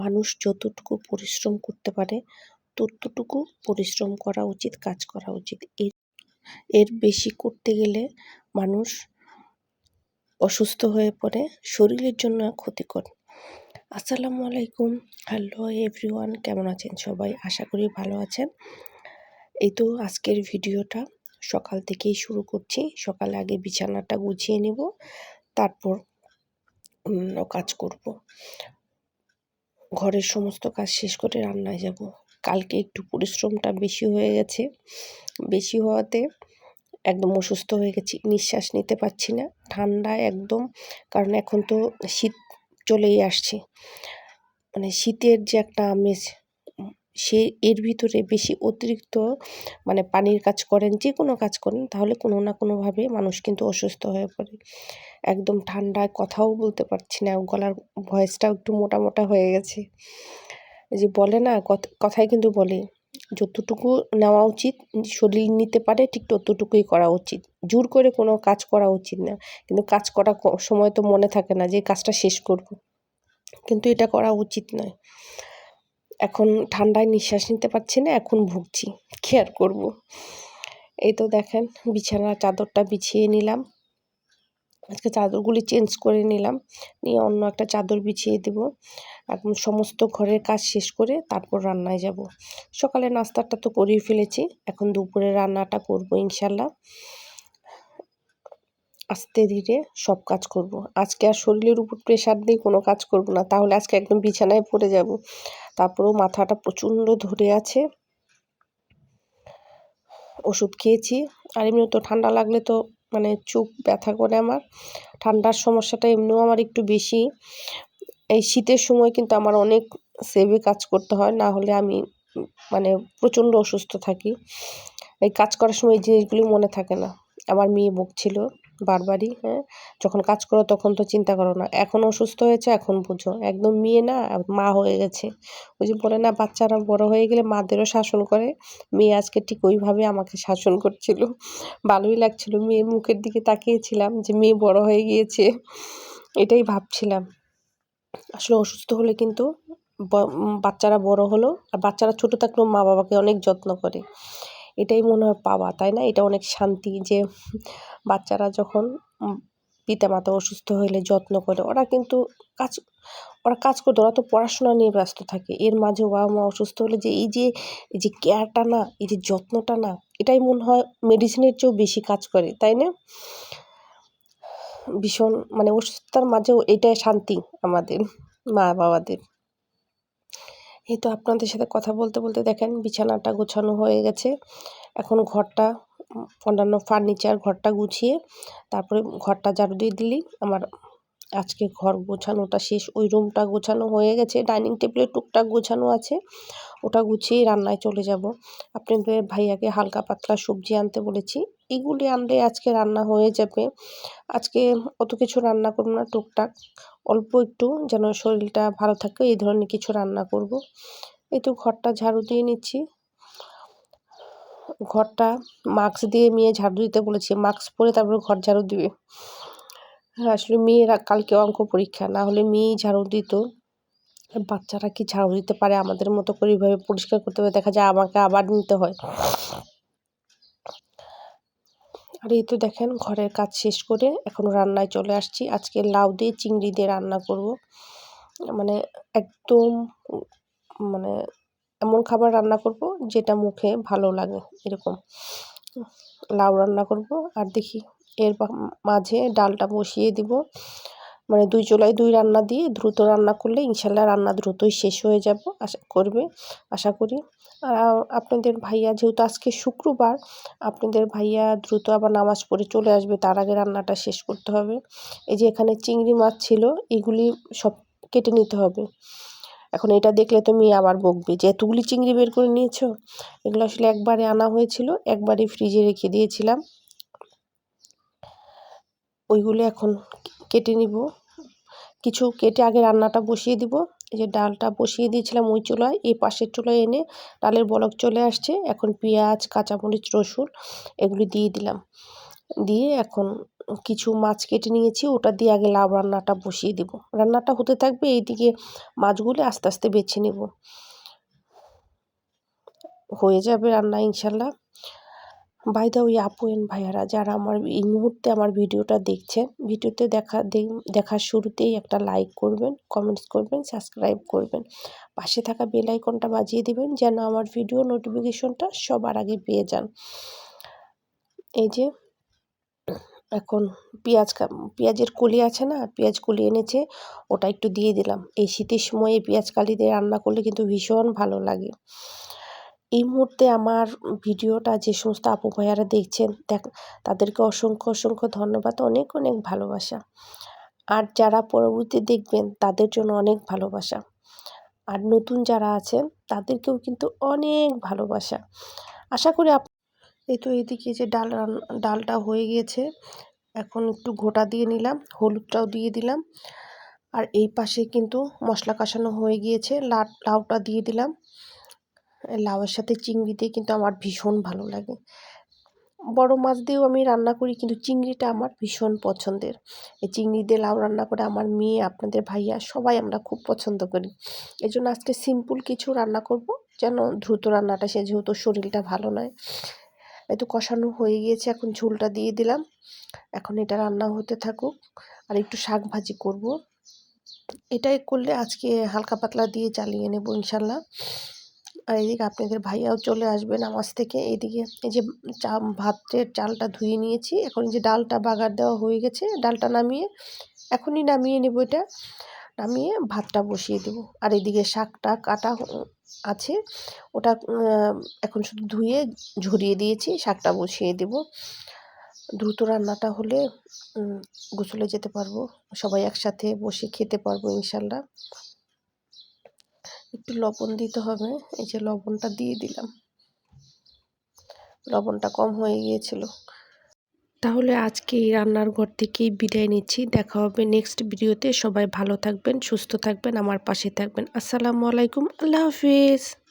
মানুষ যতটুকু পরিশ্রম করতে পারে, ততটুকু পরিশ্রম করা উচিত, কাজ করা উচিত। এর এর বেশি করতে গেলে মানুষ অসুস্থ হয়ে পড়ে, শরীরের জন্য ক্ষতিকর। আসসালামু আলাইকুম। হ্যালো এভরিওয়ান কেমন আছেন সবাই? আশা করি ভালো আছেন। এই তো আজকের ভিডিওটা সকাল থেকেই শুরু করছি। সকালে আগে বিছানাটা গুছিয়ে নেব, তারপর অন্য কাজ করব। ঘরের সমস্ত কাজ শেষ করে রান্নায় যাব। কালকে একটু পরিশ্রমটা বেশি হয়ে গেছে। বেশি হওয়াতে একদম অসুস্থ হয়ে গেছি, নিঃশ্বাস নিতে পারছি না। ঠান্ডা একদম, কারণ এখন তো শীত চলেই আসছে। মানে শীতের যে একটা আমেজ সে এর ভিতরে বেশি অতিরিক্ত মানে পানির কাজ করেন যে কোনো কাজ করেন, তাহলে কোনো না কোনোভাবে মানুষ কিন্তু অসুস্থ হয়ে পড়ে। একদম ঠান্ডায় কথাও বলতে পারছি না, গলার ভয়েসটাও একটু মোটা মোটা হয়ে গেছে। যে বলে না কথায় কিন্তু বলে, যতটুকু নেওয়া উচিত শরীর নিতে পারে, ঠিক ততটুকুই করা উচিত। জোর করে কোনো কাজ করা উচিত না, কিন্তু কাজ করা সময় তো মনে থাকে না যে কাজটা শেষ করব। কিন্তু এটা করা উচিত নয়। এখন ঠান্ডায় নিঃশ্বাস নিতে পারছি না, এখন ভুগছি। আর করব? এই তো দেখেন, বিছানার চাদরটা বিছিয়ে নিলাম। আজকে চাদরগুলি চেঞ্জ করে নিলাম, নিয়ে অন্য একটা চাদর বিছিয়ে দেব। এখন সমস্ত ঘরের কাজ শেষ করে তারপর রান্নায় যাব। সকালে নাস্তাটা তো করেই ফেলেছি, এখন দুপুরে রান্নাটা করব ইনশাল্লাহ। আস্তে ধীরে সব কাজ করব। আজকে আর শরীরের উপর প্রেশার দিয়ে কোনো কাজ করব না, তাহলে আজকে একদম বিছানায় পড়ে যাব। তারপরেও মাথাটা প্রচণ্ড ধরে আছে। ওষুধ খেয়েছি। আর এমনি তো ঠান্ডা লাগলে তো মানে চোখ ব্যথা করে আমার। ঠান্ডার সমস্যাটা এমনিও আমার একটু বেশি। এই শীতের সময় কিন্তু আমার অনেক সেভে কাজ করতে হয়। না হলে আমি মানে প্রচণ্ড অসুস্থ থাকি। এই কাজ করার সময় এই জিনিসগুলি মনে থাকে না। আমার মেয়ে বকছিল। বারবারই হ্যাঁ? যখন কাজ করো তখন তো চিন্তা করো না। এখন অসুস্থ হয়েছে, এখন বুঝো। একদম মেয়ে না, মা হয়ে গেছে। ওই যে বলে না, বাচ্চারা বড় হয়ে গেলে মাদেরও শাসন করে। মেয়ে আজকে ঠিক ওইভাবে আমাকে শাসন করছিল। ভালোই লাগছিল। মেয়ের মুখের দিকে তাকিয়েছিলাম যে মেয়ে বড় হয়ে গিয়েছে। এটাই ভাবছিলাম। আসলে অসুস্থ হলে কিন্তু বাচ্চারা বড় হলো। আর বাচ্চারা ছোট থাকলেও মা বাবাকে অনেক যত্ন করে। এটাই মনে হয় পাওয়া, তাই না? এটা অনেক শান্তি যে বাচ্চারা যখন পিতামাতা অসুস্থ হলে যত্ন করে, ওরা কিন্তু কাজ, ওরা কাজ করতো, ওরা তো পড়াশোনা নিয়ে ব্যস্ত থাকে। এর মাঝে বাবা মা অসুস্থ হলে যে এই যে এই যে কেয়ারটা না, এই যে যত্নটা না, এটাই মনে হয় মেডিসিনের চেয়েও বেশি কাজ করে, তাই না? ভীষণ মানে অসুস্থতার মাঝেও এটাই শান্তি আমাদের মা বাবাদের এই তো আপনাদের সাথে কথা বলতে বলতে দেখেন বিছানাটা গোছানো হয়ে গেছে। এখন ঘরটা অন্যান্য ফার্নিচার ঘরটা গুছিয়ে, তারপরে ঘরটা ঝাড়ু দিয়ে দিলেই আমার আজকে ঘর গোছানোটা শেষ, ওই রুমটা গোছানো হয়ে গেছে ডাইনিং টেবিলে টুকটাক গোছানো আছে, ওটা গুছিয়ে রান্নায় চলে যাব। আপনাদের ভাইয়াকে হালকা পাতলা সবজি আনতে বলেছি, এগুলি আনলে আজকে রান্না হয়ে যাবে। আজকে অত কিছু রান্না করব না, টুকটাক, অল্প একটু যেন শরীরটা ভালো থাকে, এই ধরনের কিছু রান্না করব। এই তো ঘরটা ঝাড়ু দিয়ে নিচ্ছি। ঘরটা মাস্ক দিয়ে মেয়ে ঝাড়ু দিতে বলেছি মাস্ক পরে তারপরে ঘর ঝাড়ু দিবে। আসলে মেয়েরা কালকে অঙ্ক পরীক্ষা, না হলে মেয়েই ঝাড়ু দিত। বাচ্চারা কি ঝাড়ু দিতে পারে? আমাদের মতো করে এইভাবে পরিষ্কার করতে হবে দেখা যায় আমাকে আবার নিতে হয়। আর এই তো দেখেন, ঘরের কাজ শেষ করে এখন রান্নায় চলে আসছি। আজকে লাউ দিয়ে চিংড়ি দিয়ে রান্না করব। মানে একদম মানে এমন খাবার রান্না করব যেটা মুখে ভালো লাগে, এরকম। লাউ রান্না করব। আর দেখি এর মাঝে ডালটা বসিয়ে দিব। মানে দুই চুলায় দুই রান্না দিয়ে দ্রুত রান্না করলে ইনশাল্লাহ রান্না দ্রুতই শেষ হয়ে যাব আশা করবে, আশা করি। আর আপনাদের ভাইয়া যেহেতু আজকে শুক্রবার, আপনাদের ভাইয়া দ্রুত আবার নামাজ পড়ে চলে আসবে, তার আগে রান্নাটা শেষ করতে হবে। এই যে এখানে চিংড়ি মাছ ছিল, এগুলি সব কেটে নিতে হবে। এখন এটা দেখলে তুমি আবার বকবে, যে এতগুলি চিংড়ি বের করে নিয়েছো? এগুলো আসলে একবারে আনা হয়েছিল, একবারে ফ্রিজে রেখে দিয়েছিলাম। ওইগুলো এখন কেটে নিব। কিছু কেটে আগে রান্নাটা বসিয়ে দিব। এই যে ডালটা বসিয়ে দিয়েছিলাম ওই চুলায়, এই পাশের চুলায় এনে ডালের বলক চলে আসছে। এখন পেঁয়াজ, কাঁচামরিচ, রসুন এগুলি দিয়ে দিলাম। দিয়ে এখন কিছু মাছ কেটে নিয়েছি, ওটা দিয়ে আগে লাউ রান্নাটা বসিয়ে দেব। রান্নাটা হতে থাকবে এইদিকে মাছগুলি আস্তে আস্তে বেছে নেব। হয়ে যাবে রান্না ইনশাল্লাহ। বাই দা ওই আপু এন ভাইয়ারা, যারা আমার এই মুহূর্তে আমার ভিডিওটা দেখছেন, ভিডিওতে দেখা দেখার শুরুতেই একটা লাইক করবেন কমেন্টস করবেন সাবস্ক্রাইব করবেন। পাশে থাকা বেল আইকনটা বাজিয়ে দেবেন, যেন আমার ভিডিও নোটিফিকেশনটা সবার আগে পেয়ে যান। এই যে, এখন পেঁয়াজ পেঁয়াজের কলি আছে না, পেঁয়াজ কলি এনেছে, ওটা একটু দিয়ে দিলাম। এই শীতের সময় পেঁয়াজ কালি দিয়ে রান্না করলে কিন্তু ভীষণ ভালো লাগে। এই মুহূর্তে আমার ভিডিওটা যে সমস্ত আপু ভাইয়ারা দেখছেন, দেখ, তাদেরকে অসংখ্য অসংখ্য ধন্যবাদ, অনেক অনেক ভালোবাসা। আর যারা পরবর্তী দেখবেন, তাদের জন্য অনেক ভালোবাসা। আর নতুন যারা আছেন, তাদেরকেও কিন্তু অনেক ভালোবাসা। আশা করি আপ এই তো এদিকে যে ডাল ডালটা হয়ে গিয়েছে এখন একটু ঘোটা দিয়ে নিলাম, হলুদটাও দিয়ে দিলাম। আর এই পাশে কিন্তু মশলা কষানো হয়ে গিয়েছে লাউটা দিয়ে দিলাম। লাউয়ের সাথে চিংড়ি দিয়ে কিন্তু আমার ভীষণ ভালো লাগে। বড় মাছ দিয়েও আমি রান্না করি, কিন্তু চিংড়িটা আমার ভীষণ পছন্দের। এই চিংড়ি দিয়ে লাউ রান্না করে আমার মেয়ে, আপনাদের ভাইয়া সবাই আমরা খুব পছন্দ করি। এই জন্য আজকে সিম্পল কিছু রান্না করব, যেন দ্রুত রান্নাটা সে যেহেতু শরীরটা ভালো নয়। এতো কষানো হয়ে গিয়েছে, এখন ঝোলটা দিয়ে দিলাম। এখন এটা রান্না হতে থাকুক। আর একটু শাক ভাজি করব। এটাই করলে আজকে হালকা পাতলা দিয়ে চালিয়ে নেব ইনশাল্লাহ। আর এদিকে আপনাদের ভাইয়াও চলে আসবে নামাজ থেকে। এদিকে এই যে চা, ভাতের চালটা ধুয়ে নিয়েছি। এখন যে ডালটা বাগার দেওয়া হয়ে গেছে, ডালটা নামিয়ে এখনই নামিয়ে নেব এটা। নামিয়ে ভাতটা বসিয়ে দেব। আর এদিকে শাকটা কাটা আছে। ওটা এখন শুধু ধুয়ে ঝরিয়ে দিয়েছি, শাকটা বসিয়ে দেব। দ্রুত রান্নাটা হলে গোসলে যেতে পারব। সবাই একসাথে বসে খেতে পারব ইনশাল্লাহ। একটু লবণ দিতে হবে। এই যে লবণটা দিয়ে দিলাম। লবণটা কম হয়ে গিয়েছিল। তাহলে আজকে এই রান্নার ঘর থেকেই বিদায় নিচ্ছি। দেখা হবে নেক্সট ভিডিওতে সবাই ভালো থাকবেন, সুস্থ থাকবেন, আমার পাশে থাকবেন। আসসালামু আলাইকুম। আল্লাহ হাফিজ।